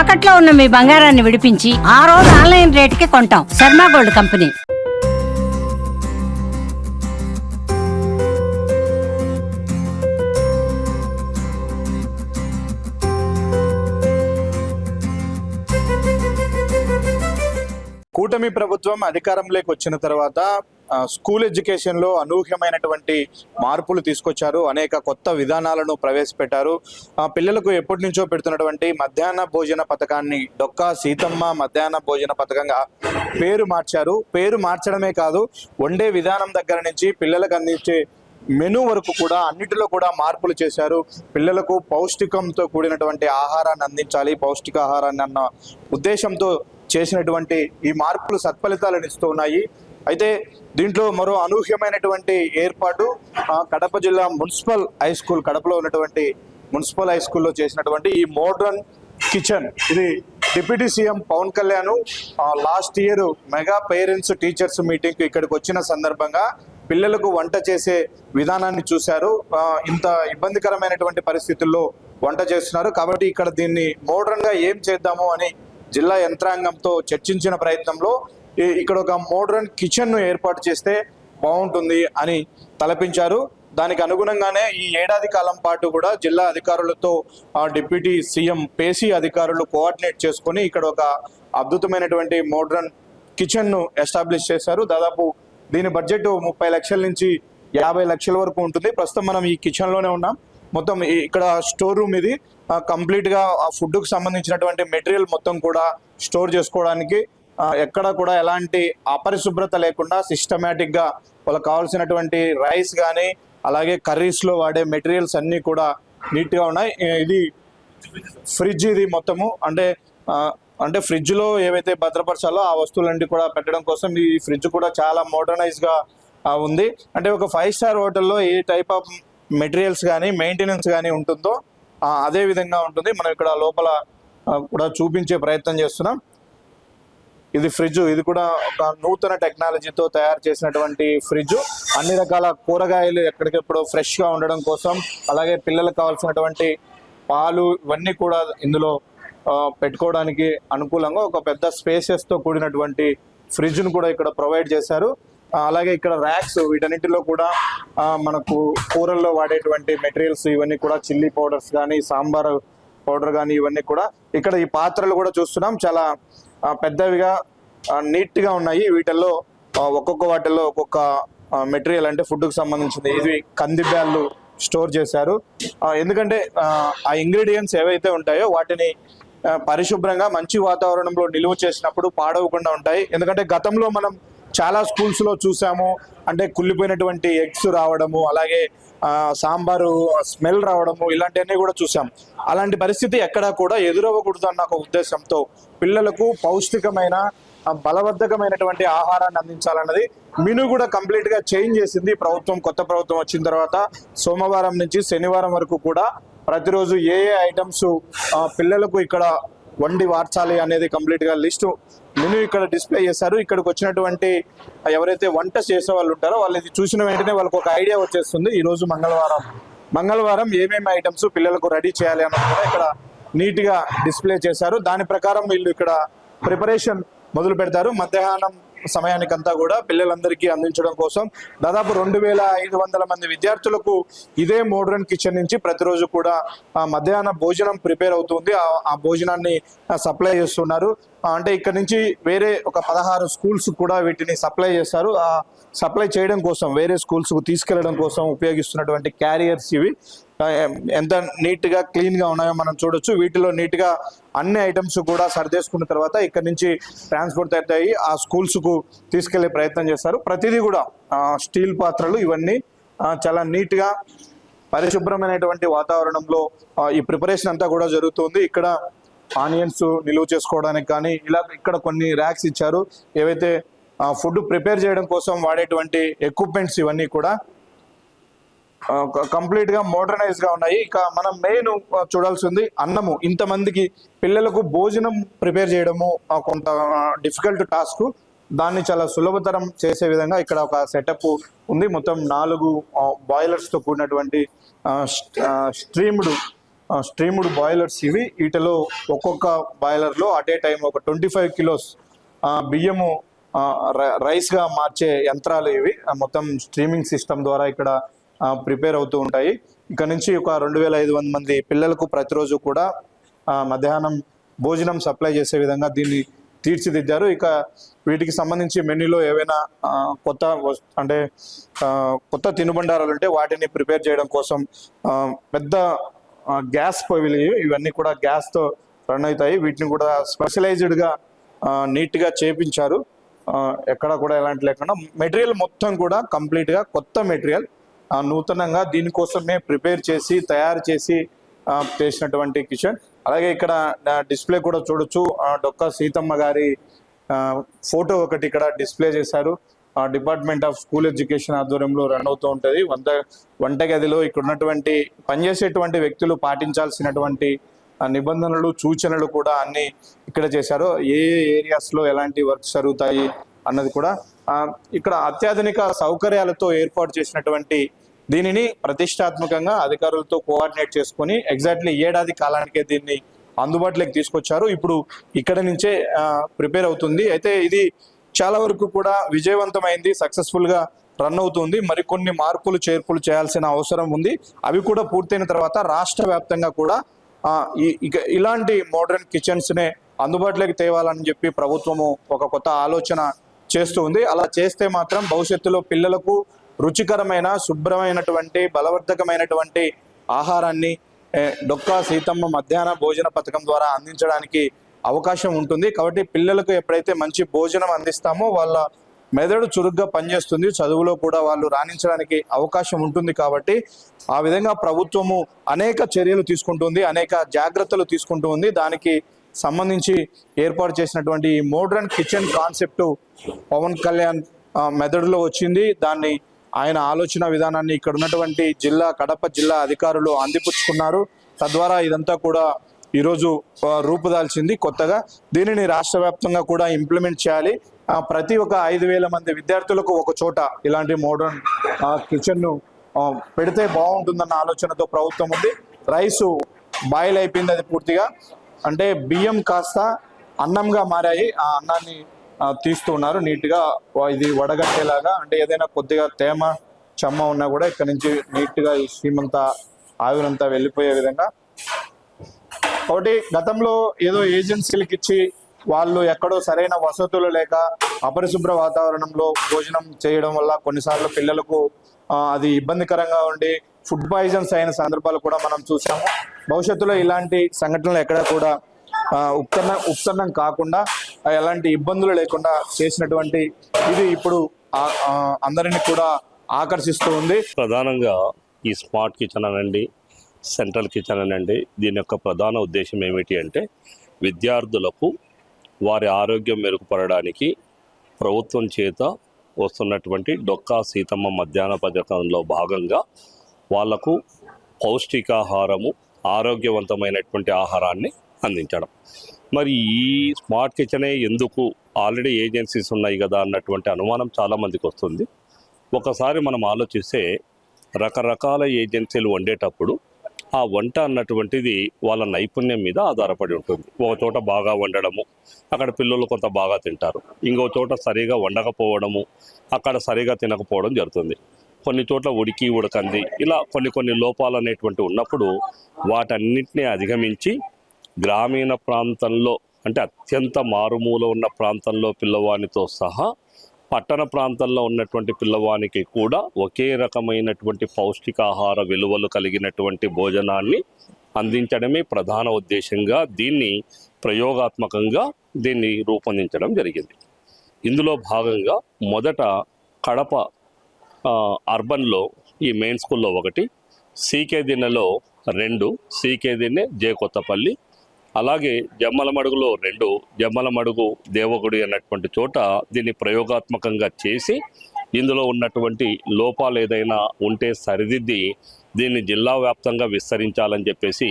తాకట్లో ఉన్న మీ బంగారాన్ని విడిపించి ఆ రోజు ఆన్లైన్ రేటుకి కొంటాం. Sharma gold company. కూటమి ప్రభుత్వం అధికారంలోకి వచ్చిన తర్వాత స్కూల్ ఎడ్యుకేషన్లో అనూహ్యమైనటువంటి మార్పులు తీసుకొచ్చారు. అనేక కొత్త విధానాలను ప్రవేశపెట్టారు. పిల్లలకు ఎప్పటి నుంచో పెడుతున్నటువంటి మధ్యాహ్న భోజన పథకాన్ని డొక్కా సీతమ్మ మధ్యాహ్న భోజన పథకంగా పేరు మార్చారు. పేరు మార్చడమే కాదు వండే విధానం దగ్గర నుంచి పిల్లలకు అందించే మెనూ వరకు కూడా అన్నిటిలో కూడా మార్పులు చేశారు. పిల్లలకు పౌష్టికంతో కూడినటువంటి ఆహారాన్ని అందించాలి. పౌష్టికాహారాన్ని అన్న ఉద్దేశంతో చేసినటువంటి ఈ మార్పులు సత్ఫలితాలను ఇస్తూ ఉన్నాయి. అయితే దీంట్లో మరో అనూహ్యమైనటువంటి ఏర్పాటు కడప జిల్లా మున్సిపల్ హై స్కూల్ కడపలో ఉన్నటువంటి మున్సిపల్ హై స్కూల్లో చేసినటువంటి ఈ మోడ్రన్ కిచెన్. ఇది deputy CM Pawan Kalyan last year mega parents teachers meeting ఇక్కడికి వచ్చిన సందర్భంగా పిల్లలకు వంట చేసే విధానాన్ని చూశారు. ఇంత ఇబ్బందికరమైనటువంటి పరిస్థితుల్లో వంట చేస్తున్నారు. కాబట్టి ఇక్కడ దీన్ని మోడ్రన్గా ఏం చేద్దాము అని జిల్లా యంత్రాంగంతో చర్చించిన ప్రయత్నంలో ఇక్కడ ఒక మోడర్న్ కిచెన్ను ఏర్పాటు చేస్తే బాగుంటుంది అని తలపించారు. దానికి అనుగుణంగానే ఈ ఏడాది కాలం పాటు కూడా జిల్లా అధికారులతో డిప్యూటీ సీఎం పేసీ అధికారులు కోఆర్డినేట్ చేసుకొని ఇక్కడ ఒక అద్భుతమైనటువంటి మోడ్రన్ కిచెన్ను ఎస్టాబ్లిష్ చేశారు. దాదాపు దీని బడ్జెట్ ముప్పై లక్షల నుంచి యాభై లక్షల వరకు ఉంటుంది. ప్రస్తుతం మనం ఈ కిచెన్లోనే ఉన్నాం. మొత్తం ఇక్కడ స్టోర్ రూమ్ ఇది. కంప్లీట్గా ఆ ఫుడ్కు సంబంధించినటువంటి మెటీరియల్ మొత్తం కూడా స్టోర్ చేసుకోవడానికి ఎక్కడ కూడా ఎలాంటి అపరిశుభ్రత లేకుండా సిస్టమేటిక్గా వాళ్ళకి కావాల్సినటువంటి రైస్ కానీ అలాగే కర్రీస్లో వాడే మెటీరియల్స్ అన్ని కూడా నీట్గా ఉన్నాయి. ఇది ఫ్రిడ్జ్ ఇది మొత్తము. అంటే అంటే ఫ్రిడ్జ్లో ఏవైతే భద్రపరచాలో ఆ వస్తువులన్నీ కూడా పెట్టడం కోసం ఈ ఫ్రిడ్జ్ కూడా చాలా మోడర్నైజ్గా ఉంది. అంటే ఒక ఫైవ్ స్టార్ హోటల్లో ఏ టైప్ ఆఫ్ మెటీరియల్స్ కానీ మెయింటెనెన్స్ కానీ ఉంటుందో అదే విధంగా ఉంటుంది. మనం ఇక్కడ లోపల కూడా చూపించే ప్రయత్నం చేస్తున్నాం. ఇది ఫ్రిడ్జ్ ఇది కూడా ఒక నూతన టెక్నాలజీతో తయారు చేసినటువంటి ఫ్రిడ్జ్. అన్ని రకాల కూరగాయలు ఎక్కడికెప్పుడు ఫ్రెష్గా ఉండడం కోసం అలాగే పిల్లలకు కావాల్సినటువంటి పాలు ఇవన్నీ కూడా ఇందులో పెట్టుకోవడానికి అనుకూలంగా ఒక పెద్ద స్పేసెస్తో కూడినటువంటి ఫ్రిడ్జ్ను కూడా ఇక్కడ ప్రొవైడ్ చేశారు. అలాగే ఇక్కడ ర్యాక్స్ వీటన్నిటిలో కూడా మనకు కూరల్లో వాడేటువంటి మెటీరియల్స్ ఇవన్నీ కూడా చిల్లీ పౌడర్స్ కానీ సాంబార్ పౌడర్ కానీ ఇవన్నీ కూడా. ఇక్కడ ఈ పాత్రలు కూడా చూస్తున్నాం. చాలా పెద్దవిగా నీట్గా నీట్గా ఉన్నాయి. వీటిల్లో ఒక్కొక్క వాటిల్లో ఒక్కొక్క మెటీరియల్ అంటే ఫుడ్కు సంబంధించింది. ఇది కంది బ్యాళ్ళు స్టోర్ చేశారు. ఎందుకంటే ఆ, ఇంగ్రీడియంట్స్ ఏవైతే ఉంటాయో వాటిని పరిశుభ్రంగా మంచి వాతావరణంలో నిలువ చేసినప్పుడు పాడవకుండా ఉంటాయి. ఎందుకంటే గతంలో మనం చాలా స్కూల్స్లో చూసాము. అంటే కుళ్ళిపోయినటువంటి ఎగ్స్ రావడము అలాగే సాంబారు స్మెల్ రావడము ఇలాంటివన్నీ కూడా చూసాం. అలాంటి పరిస్థితి ఎక్కడా కూడా ఎదురవ్వకూడదు అన్న ఒక ఉద్దేశంతో పిల్లలకు పౌష్టికమైన బలవర్ధకమైనటువంటి ఆహారాన్ని అందించాలన్నది మెను కూడా కంప్లీట్గా చేంజ్ చేసింది ప్రభుత్వం. కొత్త ప్రభుత్వం వచ్చిన తర్వాత సోమవారం నుంచి శనివారం వరకు కూడా ప్రతిరోజు ఏ ఏ ఐటమ్స్ పిల్లలకు ఇక్కడ వండి వార్చాలి అనేది కంప్లీట్గా లిస్ట్ మెనూ ఇక్కడ డిస్ప్లే చేశారు. ఇక్కడికి వచ్చినటువంటి ఎవరైతే వంట చేసే వాళ్ళు ఉంటారో వాళ్ళు ఇది చూసిన వెంటనే వాళ్ళకి ఒక ఐడియా వచ్చేస్తుంది. ఈ రోజు మంగళవారం. మంగళవారం ఏమేమి ఐటమ్స్ పిల్లలకు రెడీ చేయాలి అన్నది కూడా ఇక్కడ నీట్గా డిస్ప్లే చేశారు. దాని ప్రకారం వీళ్ళు ఇక్కడ ప్రిపరేషన్ మొదలు పెడతారు మధ్యాహ్నం సమయానికంతా కూడా పిల్లలందరికీ అందించడం కోసం దాదాపు రెండు వేల ఐదు వందల మంది విద్యార్థులకు ఇదే మోడ్రన్ కిచెన్ నుంచి ప్రతిరోజు కూడా మధ్యాహ్న భోజనం ప్రిపేర్ అవుతుంది. ఆ- భోజనాన్ని సప్లై చేస్తున్నారు. అంటే ఇక్కడ నుంచి వేరే ఒక పదహారు స్కూల్స్ కూడా వీటిని సప్లై చేస్తారు. ఆ సప్లై చేయడం కోసం వేరే స్కూల్స్కు తీసుకెళ్ళడం కోసం ఉపయోగిస్తున్నటువంటి క్యారియర్స్ ఇవి. ఎంత నీట్గా క్లీన్గా ఉన్నాయో మనం చూడొచ్చు. వీటిలో నీట్గా అన్ని ఐటమ్స్ కూడా సరిదేసుకున్న తర్వాత ఇక్కడ నుంచి ట్రాన్స్పోర్ట్ అవుతాయి ఆ స్కూల్స్కు తీసుకెళ్ళే ప్రయత్నం చేస్తారు. ప్రతిదీ కూడా స్టీల్ పాత్రలు ఇవన్నీ చాలా నీట్గా పరిశుభ్రమైనటువంటి వాతావరణంలో ఈ ప్రిపరేషన్ అంతా కూడా జరుగుతుంది. ఇక్కడ ఆనియన్స్ నిలువ చేసుకోవడానికి కానీ ఇలా ఇక్కడ కొన్ని ర్యాక్స్ ఇచ్చారు. ఏవైతే ఫుడ్ ప్రిపేర్ చేయడం కోసం వాడేటువంటి ఎక్విప్మెంట్స్ ఇవన్నీ కూడా కంప్లీట్గా మోడర్నైజ్గా ఉన్నాయి. ఇక మనం మెయిన్ చూడాల్సింది అన్నము. ఇంతమందికి పిల్లలకు భోజనం ప్రిపేర్ చేయడము కొంత డిఫికల్ట్ టాస్క్ దాన్ని చాలా సులభతరం చేసే విధంగా ఇక్కడ ఒక సెటప్ ఉంది. మొత్తం నాలుగు బాయిలర్స్తో కూడినటువంటి స్ట్రీమ్డ్ స్ట్రీమ్డ్ బాయిలర్స్ ఇవి. వీటిలో ఒక్కొక్క బాయిలర్లో అట్ ఏ టైం ఒక ట్వంటీ ఫైవ్ కిలోస్ బియ్యము రై- రైస్గా మార్చే యంత్రాలు ఇవి. మొత్తం స్ట్రీమింగ్ సిస్టమ్ ద్వారా ఇక్కడ ప్రిపేర్ అవుతూ ఉంటాయి. ఇక్కడ నుంచి ఒక రెండు వేల ఐదు వందల మంది పిల్లలకు ప్రతిరోజు కూడా మధ్యాహ్నం భోజనం సప్లై చేసే విధంగా దీన్ని తీర్చిదిద్దారు. ఇక వీటికి సంబంధించి మెనూలో ఏవైనా కొత్త అంటే కొత్త తినుబండారాలు ఉంటే వాటిని ప్రిపేర్ చేయడం కోసం పెద్ద గ్యాస్ పొయ్యిలు ఇవన్నీ కూడా గ్యాస్తో రన్ అవుతాయి. వీటిని కూడా స్పెషలైజ్డ్గా నీట్గా చేపించారు. ఎక్కడ కూడా ఎలాంటి లేకుండా మెటీరియల్ మొత్తం కూడా కంప్లీట్గా కొత్త మెటీరియల్ నూతనంగా దీనికోసమే ప్రిపేర్ చేసి తయారు చేసి చేసినటువంటి కిచెన్. అలాగే ఇక్కడ డిస్ప్లే కూడా చూడొచ్చు. ఆ, సీతమ్మ గారి ఫోటో ఒకటి ఇక్కడ డిస్ప్లే చేశారు. ఆ డిపార్ట్మెంట్ ఆఫ్ స్కూల్ ఎడ్యుకేషన్ ఆధ్వర్యంలో రన్ అవుతూ ఉంటుంది. వంట వంటగదిలో ఇక్కడ ఉన్నటువంటి పనిచేసేటువంటి వ్యక్తులు పాటించాల్సినటువంటి నిబంధనలు సూచనలు కూడా అన్ని ఇక్కడ చేశారు. ఏ ఏరియాస్లో ఎలాంటి వర్క్స్ జరుగుతాయి? అన్నది కూడా ఇక్కడ అత్యాధునిక సౌకర్యాలతో ఏర్పాటు చేసినటువంటి దీనిని ప్రతిష్టాత్మకంగా అధికారులతో కోఆర్డినేట్ చేసుకొని ఎగ్జాక్ట్లీ ఏడాది కాలానికే దీన్ని అందుబాటులోకి తీసుకొచ్చారు. ఇప్పుడు ఇక్కడ నుంచే ప్రిపేర్ అవుతుంది. అయితే ఇది చాలా వరకు కూడా విజయవంతమైంది సక్సెస్ఫుల్గా రన్ అవుతుంది. మరికొన్ని మార్పులు చేర్పులు చేయాల్సిన అవసరం ఉంది. అవి కూడా పూర్తయిన తర్వాత రాష్ట్ర వ్యాప్తంగా కూడా ఇక ఇలాంటి మోడర్న్ కిచెన్స్నే అందుబాటులోకి తేవాలని చెప్పి ప్రభుత్వము ఒక కొత్త ఆలోచన చేస్తూ ఉంది. అలా చేస్తే మాత్రం భవిష్యత్తులో పిల్లలకు రుచికరమైన శుభ్రమైనటువంటి బలవర్ధకమైనటువంటి ఆహారాన్ని డొక్కా సీతమ్మ మధ్యాహ్న భోజన పథకం ద్వారా అందించడానికి అవకాశం ఉంటుంది. కాబట్టి పిల్లలకు ఎప్పుడైతే మంచి భోజనం అందిస్తామో వాళ్ళ మెదడు చురుగ్గా పనిచేస్తుంది. చదువులో కూడా వాళ్ళు రాణించడానికి అవకాశం ఉంటుంది కాబట్టి ఆ విధంగా ప్రభుత్వము అనేక చర్యలు తీసుకుంటుంది అనేక జాగ్రత్తలు తీసుకుంటూ ఉంది దానికి సంబంధించి ఏర్పాటు చేసినటువంటి ఈ modern kitchen concept Pawan Kalyan మెదడులో వచ్చింది. దాన్ని ఆయన ఆలోచన విధానాన్ని ఇక్కడ ఉన్నటువంటి జిల్లా కడప జిల్లా అధికారులు అందిపుచ్చుకున్నారు. తద్వారా ఇదంతా కూడా ఈరోజు రూపుదాల్చింది కొత్తగా. దీనిని రాష్ట్ర వ్యాప్తంగా కూడా ఇంప్లిమెంట్ చేయాలి. ప్రతి ఒక్క ఐదు వేల మంది విద్యార్థులకు ఒక చోట ఇలాంటి మోడర్న్ కిచెన్ను పెడితే బాగుంటుందన్న ఆలోచనతో ప్రభుత్వం ఉంది. రైసు బాయిల్ అయిపోయింది అది పూర్తిగా. అంటే బియ్యం కాస్త అన్నంగా మారాయి. ఆ అన్నాన్ని తీస్తున్నారు తీస్తూ ఉన్నారు. నీట్గా ఇది వడగట్టేలాగా అంటే ఏదైనా కొద్దిగా తేమ చెమ్మ ఉన్నా కూడా ఇక్కడ నుంచి నీట్గా ఈ శ్రీమంతా ఆవిరంతా వెళ్ళిపోయే విధంగా. కాబట్టి గతంలో ఏదో ఏజెన్సీలకు ఇచ్చి వాళ్ళు ఎక్కడో సరైన వసతులు లేక అపరిశుభ్ర వాతావరణంలో భోజనం చేయడం వల్ల కొన్నిసార్లు పిల్లలకు అది ఇబ్బందికరంగా ఉండి ఫుడ్ పాయిజన్స్ అయిన సందర్భాలు కూడా మనం చూసాము. భవిష్యత్తులో ఇలాంటి సంఘటనలు ఎక్కడ కూడా ఆ, ఉత్పన్న ఉత్పన్నం కాకుండా ఎలాంటి ఇబ్బందులు లేకుండా చేసినటువంటి ఇది ఇప్పుడు అందరిని అందరినీ కూడా ఆకర్షిస్తూ ఉంది. ప్రధానంగా ఈ స్మార్ట్ కిచెన్ అనండి సెంట్రల్ కిచెన్ అనండి దీని యొక్క ప్రధాన ఉద్దేశం ఏమిటి అంటే విద్యార్థులకు వారి ఆరోగ్యం మెరుగుపడడానికి ప్రభుత్వం చేత వస్తున్నటువంటి డొక్కా సీతమ్మ మధ్యాహ్న పథకంలో భాగంగా వాళ్ళకు పౌష్టికాహారము ఆరోగ్యవంతమైనటువంటి ఆహారాన్ని అందించడం. మరి ఈ స్మార్ట్ కిచెనే ఎందుకు ఆల్రెడీ ఏజెన్సీస్ ఉన్నాయి కదా అన్నటువంటి అనుమానం చాలామందికి వస్తుంది. ఒకసారి మనం ఆలోచిస్తే రకరకాల ఏజెన్సీలు వండేటప్పుడు ఆ వంట అన్నటువంటిది వాళ్ళ నైపుణ్యం మీద ఆధారపడి ఉంటుంది. ఒక చోట బాగా వండడము అక్కడ పిల్లలు కొంత బాగా తింటారు. ఇంకో చోట సరిగా వండకపోవడము అక్కడ సరిగా తినకపోవడం జరుగుతుంది. కొన్ని చోట్ల ఉడికి ఉడకంది. ఇలా కొన్ని కొన్ని లోపాలు అనేటువంటి ఉన్నప్పుడు వాటన్నిటిని అధిగమించి గ్రామీణ ప్రాంతంలో అంటే అత్యంత మారుమూల ఉన్న ప్రాంతంలో పిల్లవానితో సహా పట్టణ ప్రాంతంలో ఉన్నటువంటి పిల్లవానికి కూడా ఒకే రకమైనటువంటి పౌష్టికాహార విలువలు కలిగినటువంటి భోజనాన్ని అందించడమే ప్రధాన ఉద్దేశంగా దీన్ని ప్రయోగాత్మకంగా దీన్ని రూపొందించడం జరిగింది. ఇందులో భాగంగా మొదట కడప అర్బన్లో ఈ మెయిన్ స్కూల్లో ఒకటి సీకే దిన్నెలో రెండు సీకే దిన్నె జే కొత్తపల్లి అలాగే జమ్మలమడుగులో రెండు జమ్మలమడుగు దేవగుడి అన్నటువంటి చోట దీన్ని ప్రయోగాత్మకంగా చేసి ఇందులో ఉన్నటువంటి లోపాలు ఏదైనా ఉంటే సరిదిద్ది దీన్ని జిల్లా వ్యాప్తంగా విస్తరించాలని చెప్పేసి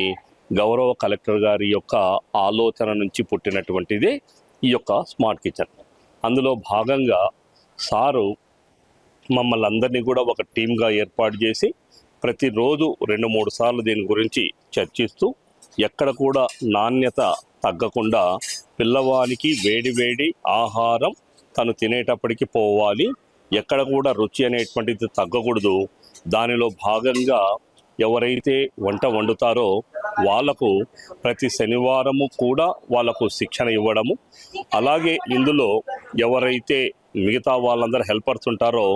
గౌరవ కలెక్టర్ గారి యొక్క ఆలోచన నుంచి పుట్టినటువంటిది ఈ యొక్క స్మార్ట్ కిచెన్. అందులో భాగంగా సారు మమ్మల్ని అందరినీ కూడా ఒక టీమ్గా ఏర్పాటు చేసి ప్రతిరోజు రెండు మూడు సార్లు దీని గురించి చర్చిస్తూ ఎక్కడ కూడా నాణ్యత తగ్గకుండా పిల్లవానికి వేడి వేడి ఆహారం తను తినేటప్పటికి పోవాలి. ఎక్కడ కూడా రుచి అనేటువంటిది తగ్గకూడదు. దానిలో భాగంగా ఎవరైతే వంట వండుతారో వాళ్ళకు ప్రతి శనివారము కూడా వాళ్ళకు శిక్షణ ఇవ్వడము. అలాగే ఇందులో ఎవరైతే మిగతా వాళ్ళందరూ హెల్పర్స్ ఉంటారో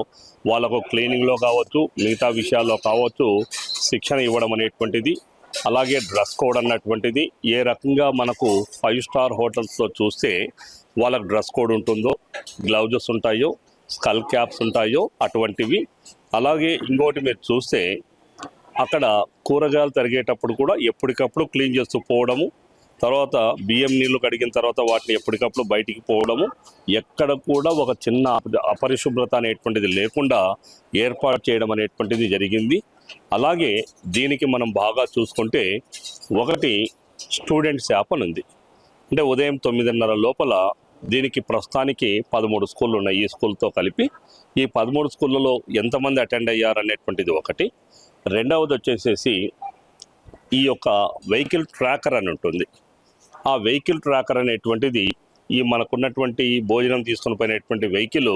వాళ్ళకు క్లీనింగ్లో కావచ్చు మిగతా విషయాల్లో కావచ్చు శిక్షణ ఇవ్వడం అనేటువంటిది అలాగే డ్రెస్ కోడ్ అన్నటువంటిది ఏ రకంగా మనకు ఫైవ్ స్టార్ హోటల్స్లో చూస్తే వాళ్ళకి డ్రెస్ కోడ్ ఉంటుందో గ్లౌజెస్ ఉంటాయో స్కల్ క్యాప్స్ ఉంటాయో అటువంటివి. అలాగే ఇంకోటి మీరు చూస్తే అక్కడ కూరగాయలు తరిగేటప్పుడు కూడా ఎప్పటికప్పుడు క్లీన్ చేస్తూ పోవడము తర్వాత బియ్యం నీళ్ళు కడిగిన తర్వాత వాటిని ఎప్పటికప్పుడు బయటికి పోవడము ఎక్కడ కూడా ఒక చిన్న అపరిశుభ్రత అనేటువంటిది లేకుండా ఏర్పాటు చేయడం అనేటువంటిది జరిగింది. అలాగే దీనికి మనం బాగా చూసుకుంటే ఒకటి స్టూడెంట్స్ యాప్ అని ఉంది. అంటే ఉదయం తొమ్మిదిన్నర లోపల దీనికి ప్రస్తుతానికి పదమూడు స్కూళ్ళు ఉన్నాయి ఈ స్కూల్తో కలిపి. ఈ పదమూడు స్కూళ్ళలో ఎంతమంది అటెండ్ అయ్యారు అనేటువంటిది ఒకటి. రెండవది వచ్చేసేసి ఈ యొక్క వెహికల్ ట్రాకర్ అని ఉంటుంది. ఆ వెహికల్ ట్రాకర్ అనేటువంటిది ఈ మనకున్నటువంటి భోజనం తీసుకుని పోయినటువంటి వెహికల్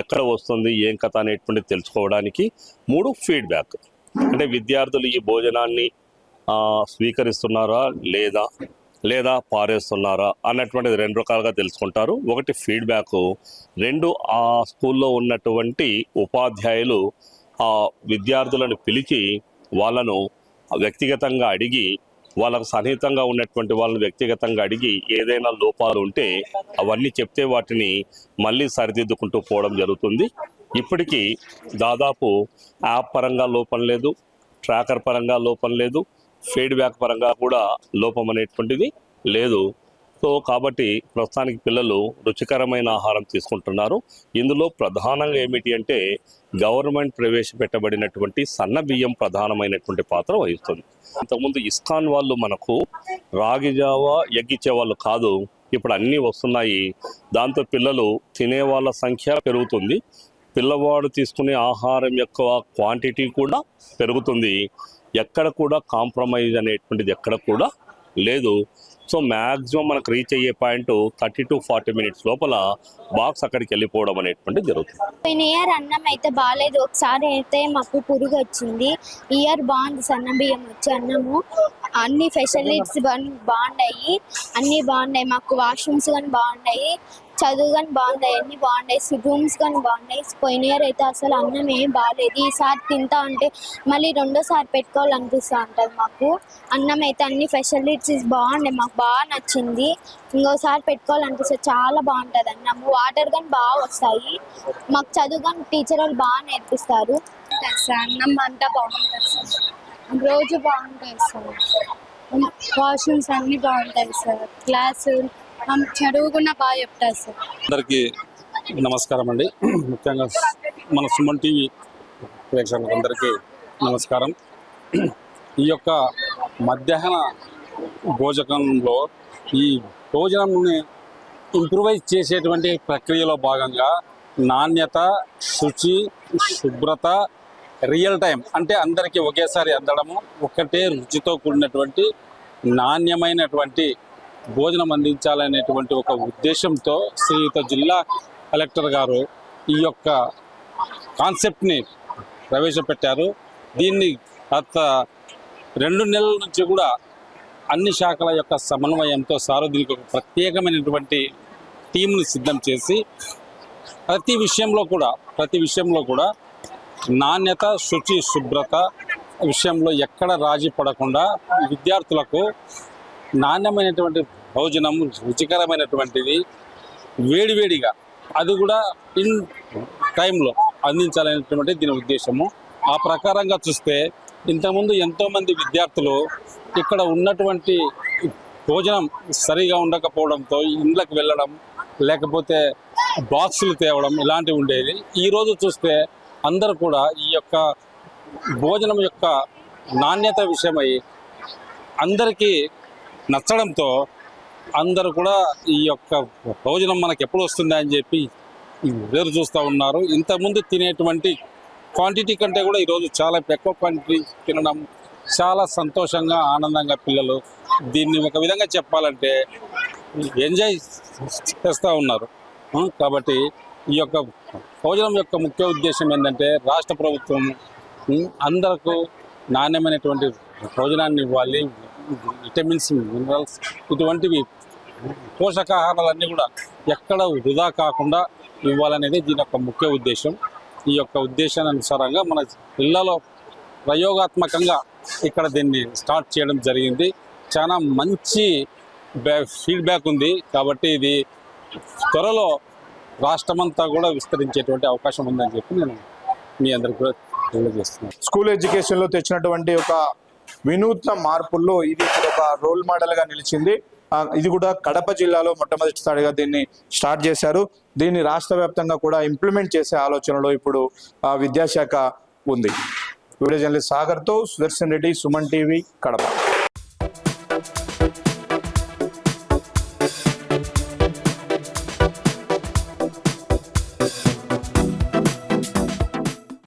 ఎక్కడ వస్తుంది ఏం కథ అనేటువంటిది తెలుసుకోవడానికి మూడు ఫీడ్బ్యాక్. అంటే విద్యార్థులు ఈ భోజనాన్ని స్వీకరిస్తున్నారా లేదా లేదా పారేస్తున్నారా అన్నటువంటిది రెండు రకాలుగా తెలుసుకుంటారు. ఒకటి ఫీడ్బ్యాక్ రెండు ఆ స్కూల్లో ఉన్నటువంటి ఉపాధ్యాయులు ఆ విద్యార్థులను పిలిచి వాళ్ళను వ్యక్తిగతంగా అడిగి వాళ్ళకు సన్నిహితంగా ఉన్నటువంటి వాళ్ళని వ్యక్తిగతంగా అడిగి ఏదైనా లోపాలు ఉంటే అవన్నీ చెప్తే వాటిని మళ్ళీ సరిదిద్దుకుంటూ పోవడం జరుగుతుంది. ఇప్పటికీ దాదాపు యాప్ పరంగా లోపం లేదు ట్రాకర్ పరంగా లోపం లేదు ఫీడ్బ్యాక్ పరంగా కూడా లోపం అనేటువంటిది లేదు. సో కాబట్టి ప్రస్తుతానికి పిల్లలు రుచికరమైన ఆహారం తీసుకుంటున్నారు. ఇందులో ప్రధానంగా ఏమిటి అంటే గవర్నమెంట్ ప్రవేశపెట్టబడినటువంటి సన్న బియ్యం ప్రధానమైనటువంటి పాత్ర వహిస్తుంది. అంతకుముందు ఇస్కాన్ వాళ్ళు మనకు రాగి జావ ఎగ్గిచ్చే వాళ్ళు కాదు ఇప్పుడు అన్నీ వస్తున్నాయి. దాంతో పిల్లలు తినే వాళ్ళ సంఖ్య పెరుగుతుంది. పిల్లవాడు తీసుకునే ఆహారం యొక్క క్వాంటిటీ కూడా పెరుగుతుంది. ఎక్కడ కూడా కాంప్రమైజ్ అనేటువంటిది ఎక్కడ కూడా లేదు. సో మ్యాక్సిమం మనకు రీచ్ అయ్యే point thirty to forty minutes లోపల బాక్స్ అక్కడికి వెళ్ళిపోవడం అనేటువంటిది జరుగుతుంది. పోయిన ఇయర్ అన్నం అయితే బాగాలేదు. ఒకసారి అయితే మాకు పురుగు వచ్చింది. ఈ ఇయర్ బాగుంది. సన్న బియ్యం వచ్చి అన్నము. అన్ని ఫెసిలిటీస్ బాగున్నాయి. అన్ని బాగున్నాయి. మాకు వాష్రూమ్స్ కానీ బాగున్నాయి. చదువు కానీ బాగున్నాయి అన్నీ బాగున్నాయి రూమ్స్ కానీ బాగున్నాయి. పోయిన ఇయర్ అయితే అసలు అన్నం ఏం బాగాలేదు ఈసారి తింటా ఉంటే మళ్ళీ రెండోసారి పెట్టుకోవాలనిపిస్తూ ఉంటుంది మాకు. అన్నం అయితే అన్ని ఫెసిలిటీస్ బాగున్నాయి మాకు బాగా నచ్చింది. ఇంకోసారి పెట్టుకోవాలనిపిస్తుంది చాలా బాగుంటుంది అన్నం. వాటర్ కానీ బాగా వస్తాయి. మాకు చదువు కానీ టీచర్ వాళ్ళు బాగా నేర్పిస్తారు. సార్ అన్నం అంతా బాగుంటుంది సార్. రోజు బాగుంటాయి సార్. వాష్రూమ్స్ అన్నీ బాగుంటాయి సార్. క్లాసు చదువు కూడా బాగా చెప్తారు సార్. అందరికీ నమస్కారం అండి. ముఖ్యంగా మన సుమన్ టీవీ ప్రేక్షకులందరికీ నమస్కారం. ఈ యొక్క మధ్యాహ్న భోజకంలో ఈ భోజనంని ఇంప్రూవైజ్ చేసేటువంటి ప్రక్రియలో భాగంగా నాణ్యత శుచి శుభ్రత రియల్ టైం అంటే అందరికీ ఒకేసారి అందడము ఒకటే రుచితో కూడినటువంటి నాణ్యమైనటువంటి భోజనం అందించాలనేటువంటి ఒక ఉద్దేశంతో శ్రీయుత జిల్లా కలెక్టర్ గారు ఈ యొక్క కాన్సెప్ట్ని ప్రవేశపెట్టారు. దీన్ని గత రెండు నెలల నుంచి కూడా అన్ని శాఖల యొక్క సమన్వయంతో సారు దీనికి ఒక ప్రత్యేకమైనటువంటి టీంని సిద్ధం చేసి ప్రతి విషయంలో కూడా ప్రతి విషయంలో కూడా నాణ్యత శుచి శుభ్రత విషయంలో ఎక్కడ రాజీ పడకుండా విద్యార్థులకు నాణ్యమైనటువంటి భోజనం రుచికరమైనటువంటిది. వేడివేడిగా అది కూడా ఇన్ టైంలో అందించాలనేటువంటి దీని ఉద్దేశము. ఆ ప్రకారంగా చూస్తే ఇంతకుముందు ఎంతోమంది విద్యార్థులు ఇక్కడ ఉన్నటువంటి భోజనం సరిగా ఉండకపోవడంతో ఇండ్లకు వెళ్ళడం లేకపోతే బాక్సులు తేవడం ఇలాంటివి ఉండేది ఈరోజు చూస్తే అందరూ కూడా ఈ యొక్క భోజనం యొక్క నాణ్యత విషయమై అందరికీ నచ్చడంతో అందరూ కూడా ఈ యొక్క భోజనం మనకు ఎప్పుడు వస్తుందా అని చెప్పి వేరు చూస్తూ ఉన్నారు. ఇంతకుముందు తినేటువంటి క్వాంటిటీ కంటే కూడా ఈరోజు చాలా ఎక్కువ క్వాంటిటీ తినడం చాలా సంతోషంగా ఆనందంగా పిల్లలు దీన్ని ఒక విధంగా చెప్పాలంటే ఎంజాయ్ చేస్తూ ఉన్నారు. కాబట్టి ఈ యొక్క భోజనం యొక్క ముఖ్య ఉద్దేశం ఏంటంటే రాష్ట్ర ప్రభుత్వం ఉమ్, అందరకు నాణ్యమైనటువంటి భోజనాన్ని ఇవ్వాలి. విటమిన్స్ మినరల్స్ ఇటువంటివి పోషకాహారాలన్నీ కూడా ఎక్కడ వృధా కాకుండా ఇవ్వాలనేది దీని యొక్క ముఖ్య ఉద్దేశం. ఈ యొక్క ఉద్దేశానుసారంగా మన ఇళ్ళలో ప్రయోగాత్మకంగా ఇక్కడ దీన్ని స్టార్ట్ చేయడం జరిగింది. చాలా మంచి ఫీడ్బ్యాక్ ఉంది కాబట్టి ఇది త్వరలో రాష్ట్రమంతా కూడా విస్తరించేటువంటి అవకాశం ఉందని చెప్పి నేను మీ అందరికి కూడా తెలియజేస్తున్నాను. స్కూల్ ఎడ్యుకేషన్లో తెచ్చినటువంటి ఒక వినూత్న మార్పుల్లో ఇది ఇప్పుడు ఒక రోల్ మోడల్గా నిలిచింది. ఇది కూడా కడప జిల్లాలో మొట్టమొదటిసారిగా దీన్ని స్టార్ట్ చేశారు. దీన్ని రాష్ట్ర వ్యాప్తంగా కూడా ఇంప్లిమెంట్ చేసే ఆలోచనలో ఇప్పుడు ఆ, విద్యాశాఖ ఉంది. వీడియో జర్నలిస్ట్ సాగర్తో సుదర్శన్ రెడ్డి సుమన్ టీవీ కడప.